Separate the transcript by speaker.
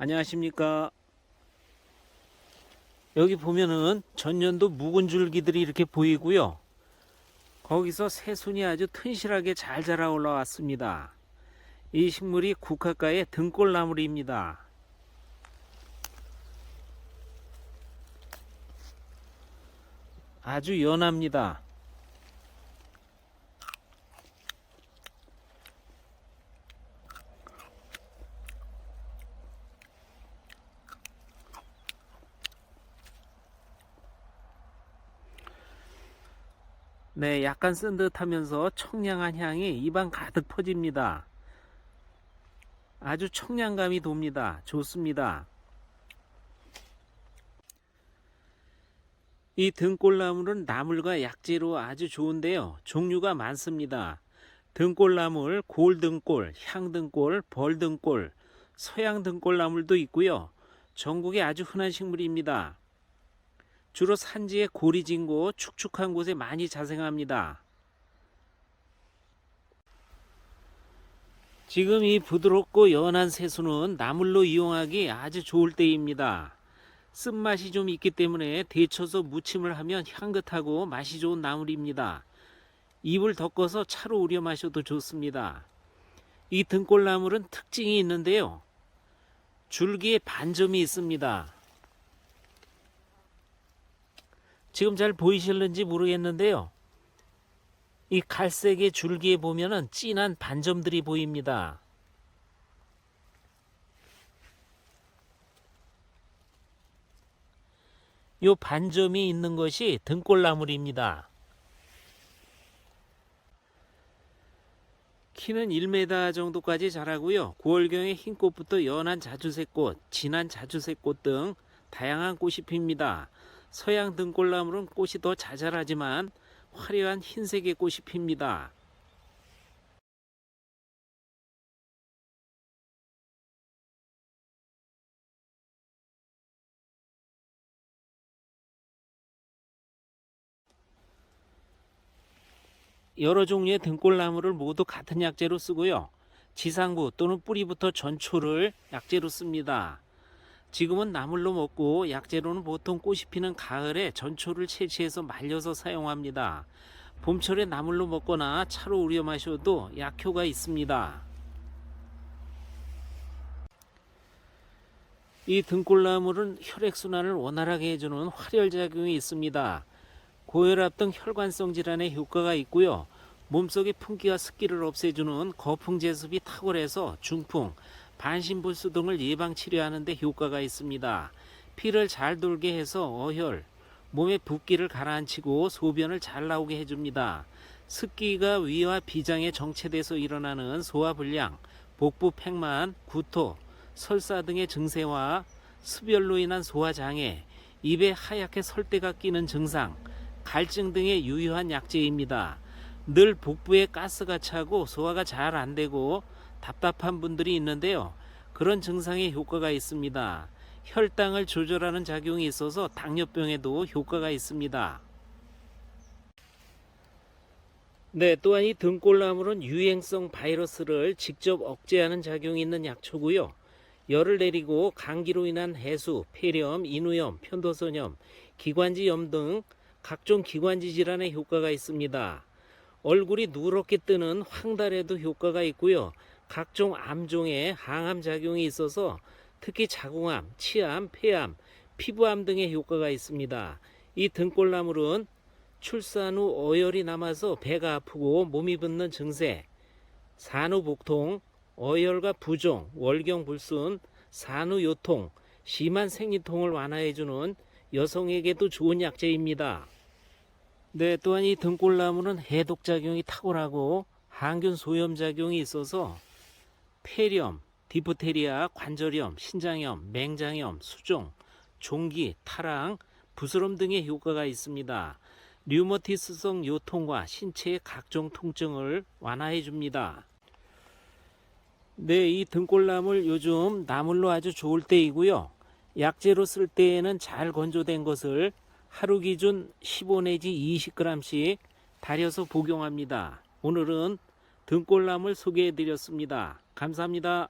Speaker 1: 안녕하십니까. 여기 보면은 전년도 묵은 줄기들이 이렇게 보이고요. 거기서 새순이 아주 튼실하게 잘 자라 올라왔습니다. 이 식물이 국화가의 등골나물입니다. 아주 연합니다. 네, 약간 쓴 듯하면서 청량한 향이 입안 가득 퍼집니다. 아주 청량감이 돕니다. 좋습니다. 이 등골나물은 나물과 약재로 아주 좋은데요. 종류가 많습니다. 등골나물, 골등골, 향등골, 벌등골, 서양등골나물도 있고요. 전국에 아주 흔한 식물입니다. 주로 진 곳, 축축한 곳에 많이 자생합니다. 지금 이 부드럽고 연한 새수는 나물로 이용하기 아주 좋을 때입니다. 쓴맛이 좀 있기 때문에 데쳐서 무침을 하면 향긋하고 맛이 좋은 나물입니다. 잎을 덮어서 차로 우려 마셔도 좋습니다. 이 등골나물은 특징이 있는데요. 줄기에 반점이 있습니다. 지금 잘 보이실는지 모르겠는데요. 이 갈색의 줄기에 보면은 진한 반점들이 보입니다. 요 반점이 있는 것이 등골나물입니다. 키는 1m 정도까지 자라고요. 9월경에 흰 꽃부터 연한 자주색 꽃, 진한 자주색 꽃 등 다양한 꽃이 핍니다. 서양 등골나물은 꽃이 더 자잘하지만 화려한 흰색의 꽃이 핍니다. 여러 종류의 등골나물을 모두 같은 약재로 쓰고요. 지상부 또는 뿌리부터 전초를 약재로 씁니다. 지금은 나물로 먹고 약재로는 보통 꽃이 피는 가을에 전초를 채취해서 말려서 사용합니다. 봄철에 나물로 먹거나 차로 우려 마셔도 약효가 있습니다. 이 등골나물은 혈액순환을 원활하게 해주는 활혈작용이 있습니다. 고혈압 등 혈관성 질환에 효과가 있고요. 몸속의 풍기와 습기를 없애주는 거풍 제습이 탁월해서 중풍, 반신불수 등을 예방 치료하는 데 효과가 있습니다. 피를 잘 돌게 해서 어혈, 몸의 붓기를 가라앉히고 소변을 잘 나오게 해줍니다. 습기가 위와 비장에 정체돼서 일어나는 소화불량, 복부 팽만, 구토, 설사 등의 증세와 습열로 인한 소화장애, 입에 하얗게 설대가 끼는 증상, 갈증 등의 유효한 약재입니다. 늘 복부에 가스가 차고 소화가 잘 안 되고 답답한 분들이 있는데요. 그런 증상에 효과가 있습니다. 혈당을 조절하는 작용이 있어서 당뇨병에도 효과가 있습니다. 네, 또한 이 등골나물은 유행성 바이러스를 직접 억제하는 작용이 있는 약초고요. 열을 내리고 감기로 인한 해수, 폐렴, 인후염, 편도선염, 기관지염 등 각종 기관지 질환에 효과가 있습니다. 얼굴이 누렇게 뜨는 황달에도 효과가 있고요. 각종 암종에 항암 작용이 있어서 특히 자궁암, 치암, 폐암, 피부암 등의 효과가 있습니다. 이 등골나물은 출산 후 어혈이 남아서 배가 아프고 몸이 붓는 증세, 산후 복통, 어혈과 부종, 월경 불순, 산후 요통, 심한 생리통을 완화해주는 여성에게도 좋은 약재입니다. 네, 또한 이 등골나물은 해독작용이 탁월하고 항균 소염작용이 있어서 폐렴, 디프테리아, 관절염, 신장염, 맹장염, 수종, 종기, 타랑, 부스럼 등의 효과가 있습니다. 류머티스성 요통과 신체의 각종 통증을 완화해 줍니다. 네, 이 등골나물 요즘 나물로 아주 좋을 때이고요. 약재로 쓸 때에는 잘 건조된 것을 하루 기준 15 내지 20g씩 달여서 복용합니다. 오늘은 등골나물 소개해 드렸습니다. 감사합니다.